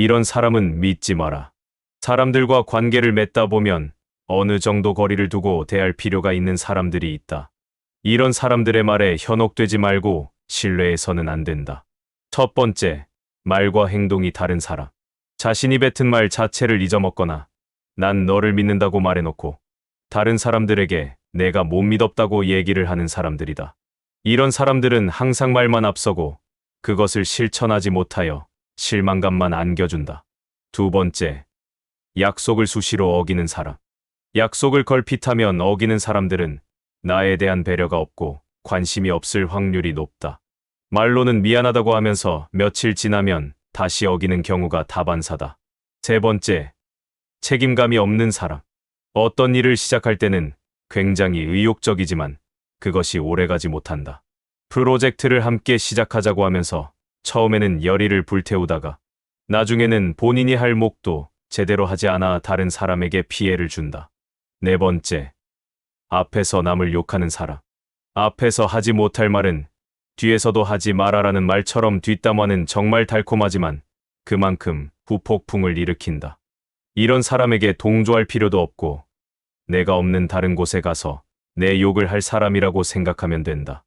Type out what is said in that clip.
이런 사람은 믿지 마라. 사람들과 관계를 맺다 보면 어느 정도 거리를 두고 대할 필요가 있는 사람들이 있다. 이런 사람들의 말에 현혹되지 말고 신뢰해서는 안 된다. 첫 번째, 말과 행동이 다른 사람. 자신이 뱉은 말 자체를 잊어먹거나 난 너를 믿는다고 말해놓고 다른 사람들에게 내가 못 믿었다고 얘기를 하는 사람들이다. 이런 사람들은 항상 말만 앞서고 그것을 실천하지 못하여 실망감만 안겨준다. 두 번째, 약속을 수시로 어기는 사람. 약속을 걸핏하면 어기는 사람들은 나에 대한 배려가 없고 관심이 없을 확률이 높다. 말로는 미안하다고 하면서 며칠 지나면 다시 어기는 경우가 다반사다. 세 번째, 책임감이 없는 사람. 어떤 일을 시작할 때는 굉장히 의욕적이지만 그것이 오래가지 못한다. 프로젝트를 함께 시작하자고 하면서 처음에는 열의를 불태우다가 나중에는 본인이 할 목도 제대로 하지 않아 다른 사람에게 피해를 준다. 네 번째, 앞에서 남을 욕하는 사람. 앞에서 하지 못할 말은 뒤에서도 하지 말아라는 말처럼 뒷담화는 정말 달콤하지만 그만큼 후폭풍을 일으킨다. 이런 사람에게 동조할 필요도 없고 내가 없는 다른 곳에 가서 내 욕을 할 사람이라고 생각하면 된다.